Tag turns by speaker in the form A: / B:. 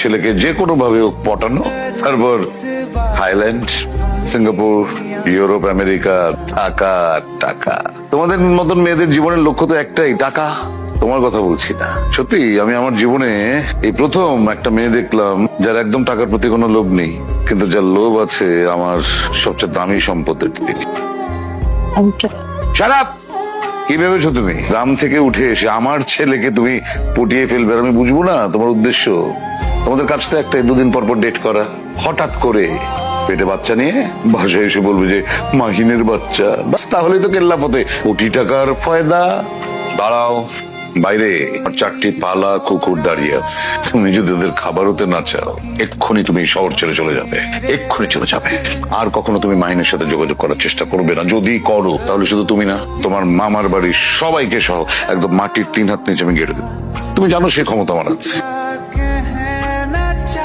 A: ছেলেকে যে কোনো ভাবে পটানো। তারপর থাইল্যান্ড, সিঙ্গাপুর, ইউরোপ, আমেরিকা, টাকা টাকা। তোমাদের মতন মেয়েদের জীবনের লক্ষ্য তো একটাই, টাকা। তোমার কথা বলছি না। সত্যি, আমি আমার জীবনে এই প্রথম একটা মেয়ে দেখলাম যার একদম টাকার প্রতি কোনো লোভ নেই, কিন্তু যার লোভ আছে আমার সবচেয়ে দামি সম্পদের দিকে। কি ভেবেছো তুমি? গ্রাম থেকে উঠে এসে আমার ছেলেকে তুমি পটিয়ে ফেলবে আমি বুঝব না? তোমার উদ্দেশ্য? তোমাদের কাছ একটা দুদিন পর পর ডেট করা। হঠাৎ করে পেটে বাচ্চা নিয়ে বাসায় এসে বলবে যে, মাহিনের বাচ্চা। বাস, তাহলেই তো কেল্লা পথে। কোটি টাকার ফয়দা। দাঁড়াও, বাইরে। চারটি পালা কুকুর দাঁড়িয়ে আছে। তুমি যদি ওদের খাবার হতে না চাও, এক্ষুনি তুমি শহর ছেড়ে চলে যাবে। এক্ষুনি চলে যাবে। আর কখনো তুমি মাহিনের সাথে যোগাযোগ করার চেষ্টা করবে না। যদি করো, তাহলে শুধু তুমি না, তোমার মামার বাড়ির সবাইকে সহ একদম মাটির তিন হাত নিচে আমি গেড়ে দেবো। তুমি জানো সে ক্ষমতা আমার আছে।